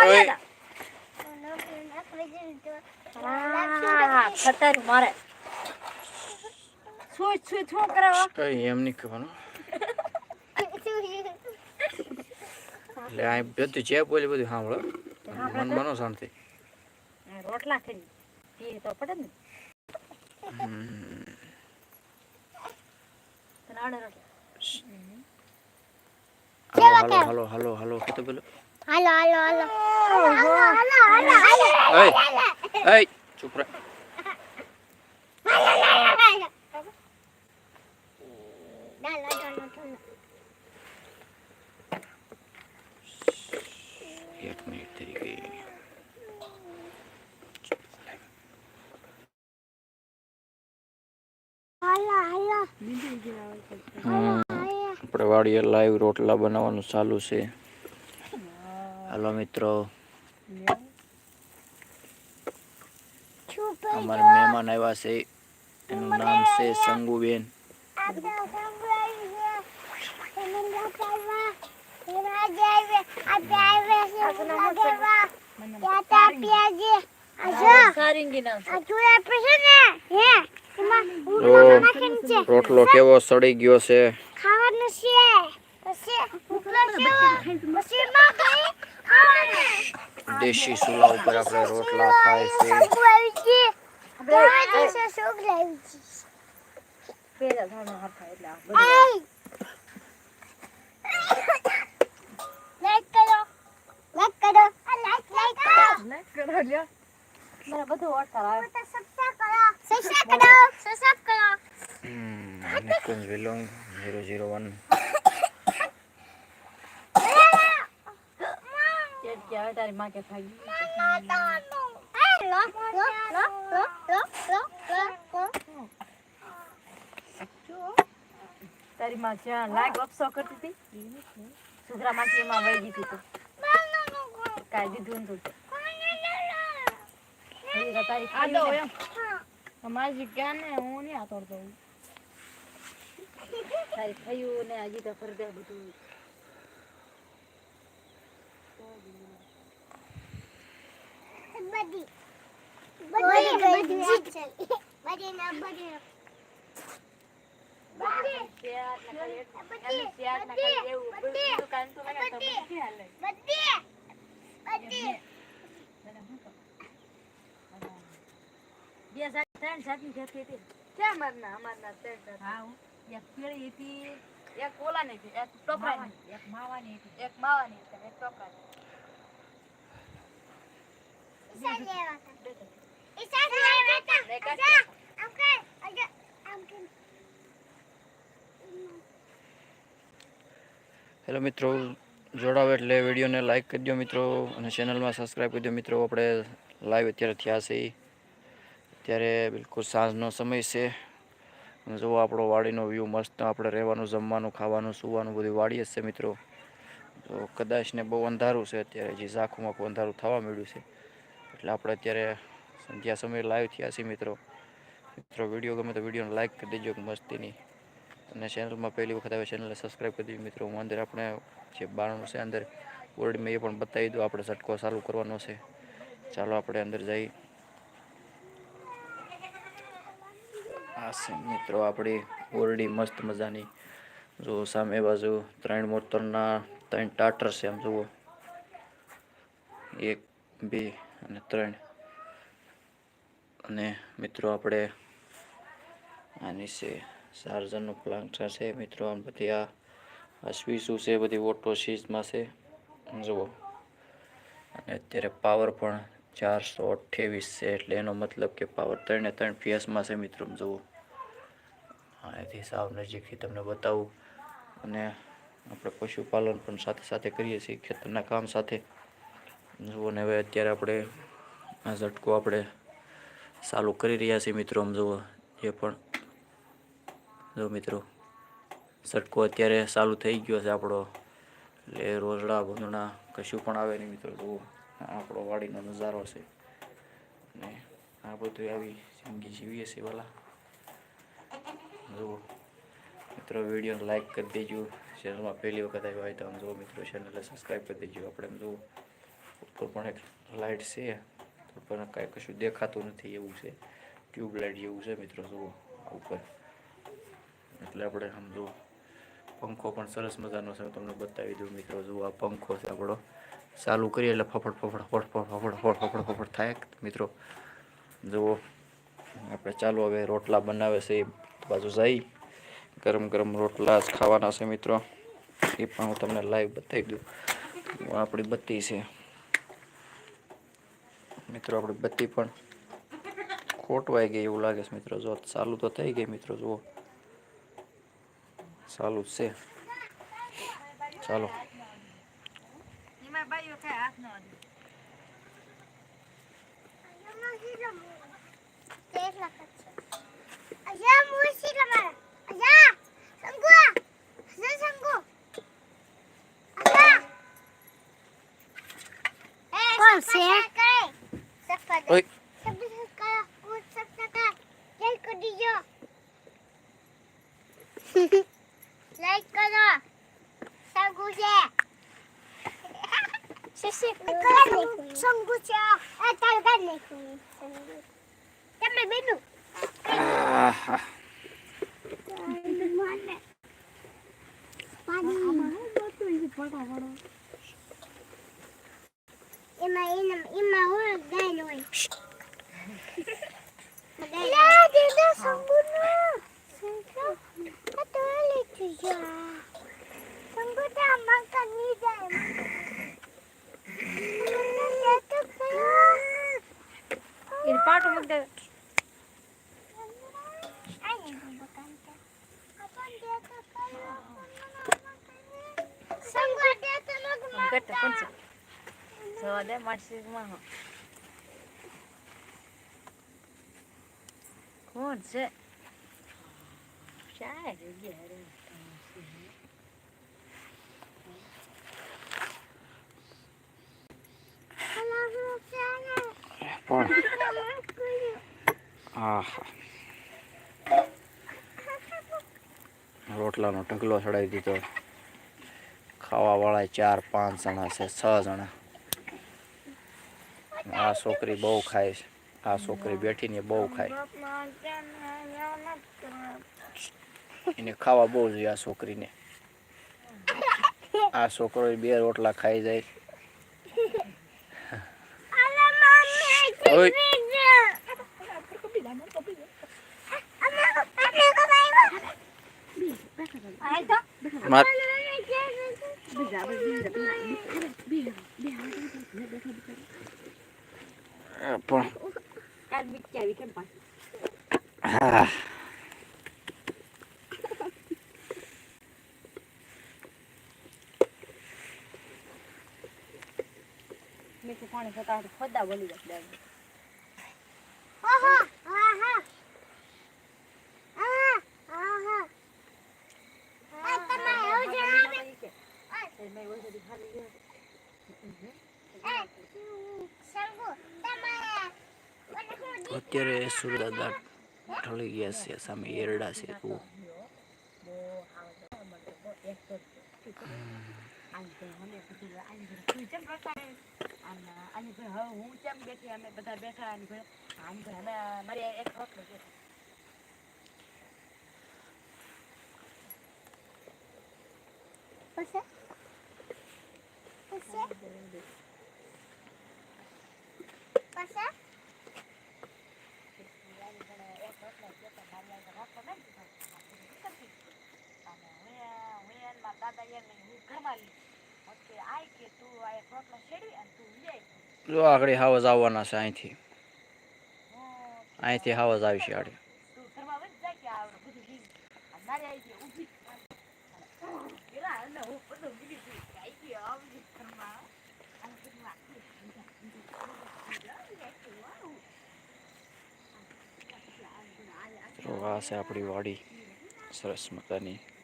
ઓય. ખતર મારે સુઈ સુઈ શું કરાવો કઈ એમ નહીં કહેવાનું એટલે આ બધું જે બોલી બધું સાંભળો મન બનો શાંતિ રોટલા કરી પીએ તો પડે ને હાલો હાલો હાલો હાલો પેલું હાલો હાલો હાલો. હાલો હાલો હાલો એય ચૂપ રહે એક મિનિટ થઈ ગઈ. હાલો હાલો. હમ. આપણે વાડીએ લાઈવ રોટલા બનાવવાનું ચાલુ છે. હાલો મિત્રો અમારા મહેમાન આવ્યા છે. એનું નામ છે સંગુબેન ચૂલા રોટલો કેવો સડી ગયો છે? ખાવાનું છે. પછી પછી માં ખાવાનું દેશી સુલા ઉપર આપણે રોટલા ખાય છે. ઝીરો ઝીરો વન કે કે તારી માં કે ખાઈ. તારી માં જ્યાં લાગ અપસો કરતી હતી સુધરા માંથી એમાં વહી ગઈ હતી તું. કાંઈ દીધું તું. તારી ખાઈ ને. ક્યાં ને હું નહીં આતોડતો તારી થયું ને હજી તો ફરી દે બધું. બધી. બધી બધી બધી ના બધી. ને ને ત્રણ જાતની ખેતી હતી. ક્યાં અમારના અમારના ત્રણ હા એક પીળી હતી એક ઓલાની હતી એક ટોપરાની. એક માવાની. હતી એક માવાની હતી એક ટોપરાની. હેલો મિત્રો, જોડાવ એટલે વિડીયોને લાઇક કરી દો મિત્રો અને ચેનલમાં સબસ્ક્રાઈબ કરી દો મિત્રો. આપણે લાઈવ અત્યારે થયા છે. અત્યારે બિલકુલ સાંજનો સમય છે. જો આપણો વાડીનો વ્યૂ મસ્ત, આપણે રહેવાનું, જમવાનું, ખાવાનું, સુવાનું બધું વાડીએ જ છે મિત્રો. તો કદાચ ને બહુ અંધારું છે અત્યારે, જે ઝાંખું અંધારું થવા મળ્યું છે. એટલે આપણે અત્યારે સંધ્યા સમયે લાઈવ થયા છીએ મિત્રો. મિત્રો વીડિયો ગમે તો વિડીયોને લાઈક કરી દેજો મસ્તીની. અને ચેનલમાં પહેલી વખત આવે ચેનલને સબસ્ક્રાઈબ કરી દીધી મિત્રો. હું અંદર આપણે જે બારણું છે અંદર ઓરડીમાં એ પણ બતાવી દઉં. આપણે ઝટકો ચાલુ કરવાનો છે. ચાલો આપણે અંદર જઈ. આ છે મિત્રો આપણી ઓરડી મસ્ત મજાની. જો સામે બાજુ ત્રણ મોટરના ત્રણ ટાટર છે આમ જુઓ. એક, બે અને ત્રણ. અને મિત્રો આપણે આની છે ચાર્જરનો પ્લાન્ટ છે મિત્રો, આમ બધી આ આ સ્વીચો છે, બધી ઓટો સીઝમાં છે. જુઓ. અને અત્યારે પાવર પણ ચારસો અઠ્યાવીસ છે, એટલે એનો મતલબ કે પાવર ત્રણે ત્રણ પીએસમાં છે, મિત્રો જુઓ. અહીંથી સાવ નજીકથી તમને બતાવું. અને આપણે પશુપાલન પણ સાથે સાથે કરીએ છીએ, ખેતરના કામ સાથે. જુઓ ને હવે અત્યારે આપણે આ ઝટકો આપણે ચાલુ કરી રહ્યા છીએ મિત્રો. આમ જુઓ, એ પણ જો મિત્રો, ઝટકો અત્યારે ચાલુ થઈ ગયો છે આપણો. એટલે રોજડા ભૂંદણા કશું પણ આવે નહીં મિત્રો. જુઓ આપણો વાડીનો નજારો છે. ને આ બધું આવી જિંદગી જીવીએ છીએ વાલા જુઓ, મિત્રો, વિડીયોને લાઈક કરી દેજો. ચેનલમાં પહેલી વખત આવ્યો હોય તો આમ જુઓ મિત્રો ચેનલને સબસ્ક્રાઈબ કરી દેજો. આપણે આમ જુઓ ઉપર પણ એક લાઇટ છે. પણ કાંઈ કશું દેખાતું નથી એવું છે. ટ્યુબલાઇટ જેવું છે મિત્રો, જુઓ ઉપર. એટલે આપણે સમજો પંખો પણ સરસ મજાનો છે. તમને બતાવી દઉં મિત્રો, જુઓ આ પંખો છે આપણો. ચાલુ કરીએ એટલે ફફડ ફફડ ફફડ ફફડ ફફડ ફફડ ફફડ થાય મિત્રો. જુઓ. આપણે ચાલો હવે રોટલા બનાવે છે. એ બાજુ જઈ. ગરમ ગરમ રોટલા ખાવાના છે મિત્રો. એ પણ હું તમને લાઈવ બતાવી દઉં. આપણી બત્તી છે. મિત્રો, આપણી બત્તી પણ ખોટવાઈ ગઈ એવું લાગે છે મિત્રો. જો, ચાલુ તો થઈ ગઈ મિત્રો, જુઓ. ચાલુ જ છે. ચાલો. એમાં બાઈઓ કાંઈ હાથ ન અડે. અજા મુસી લમા અજા સંગુ અજા સંગુ અજા એ કોણ છે? દીજો લાઈક કરો સંગુ છે શશી સંગુ છે આ તાર ગાડ નાખ્યું તમે બેનુ આહા. એમાં એના એમાં હોય ગાય હોય લા દીદો સંગુનો સંગુ આ તો લે તુજા સંગુ તા મકા ની જાય મને તો કયો એને પાટું મૂકી દે. આને બકાન આપણ દે તો કયો જવા દે માસી માં હો. કોણ છે શાય રે ગયા. પણ રોટલાનો ઢગલો ચડાવી દીધો ખાવા વાળા ચાર પાંચ જણા છે છ જણા આ છોકરી બહુ ખાય છે. આ છોકરી બેઠીને બહુ ખાય. એને ખાવા બહુ જોઈએ આ છોકરીને. આ છોકરો બે રોટલા ખાઈ જાય ઓય માર પણ કાલ બીજી આવી કેમ પાછી? હા મીઠું પાણી થતા. અત્યારે સૂર્યદાદા ઢળી ગયા છે સામે એરડા છે તો અમે કીધું, આની ઘરે તું ચમ બેઠા? આના- આની ઘરે હવે હું ચમ બેઠી? અમે બધા બેઠા આની ઘરે. આની ઘરે અમે મારી એક રોટલો છે. આની ઘરે એક રોટલો છે તો મારી આગળ રોટલો નથી તો આની ઘરે કરતી. અને હું એ- હું એને મારા દાદા એને હું ઘરમાં લીધી. પછી કે આય કે તું આ એક રોટલો શેરવી અને તું લે. જો આગળ હાવજ આવવાના છે અહીંથી. અહીંથી હાવજ આવી છે આડે તું આ છે આપણી વાડી. સરસ મજાની.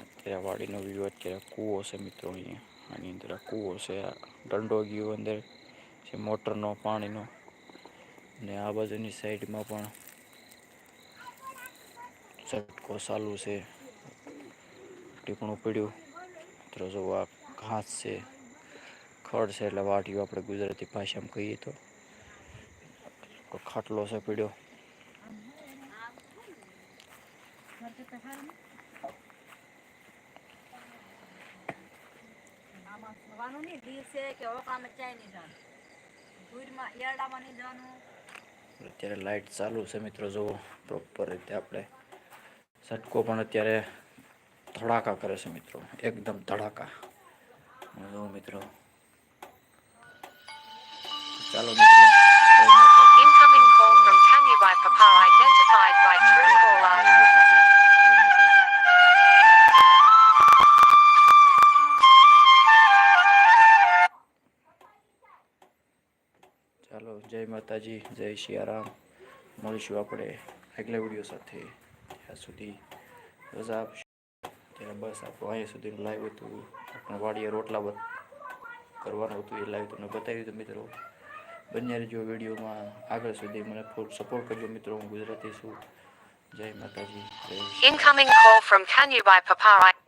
અત્યારે વાડીનો વ્યૂ અત્યારે કૂવો છે મિત્રો અહીંયા. આની અંદર આ કૂવો છે, આ ડંડો ગયો અંદર છે મોટરનો, પાણીનો. અને આ બાજુની સાઈડમાં પણ ઝટકો ચાલુ છે. ટીપણું પડ્યું. મિત્રો જો આ ઘાસ છે, ખડ છે, એટલે વાટીઓ આપણે ગુજરાતી ભાષામાં કહીએ તો ખાટલો છે પીડ્યો આમાં જવાનું નહીં દિવસે કે ઓકામે ચાય નહીં જવાનું ભૂરમાં ઈયળામાં નહીં જવાનું અત્યારે લાઇટ ચાલુ છે મિત્રો, જુઓ પ્રોપર રીતે આપણે સટકો પણ અત્યારે ધડાકા કરે છે મિત્રો, એકદમ ધડાકા. જુઓ મિત્રો. ચાલો માતાજી, જય સિયારામ મળીશું આપણે આગલા વીડિયો સાથે. ત્યાં સુધી રજા આપશું. ત્યારે બસ આપણું અહીંયા સુધીનું લાઈવ હતું. આપણે વાડીએ રોટલા બધ કરવાનું હતું એ લાઈવ તમને બતાવ્યું હતું મિત્રો. બંને રહેજો વિડીયોમાં. આગળ સુધી મને ફૂલ સપોર્ટ કરજો મિત્રો. હું ગુજરાતી છું. જય માતાજી incoming call from by Papa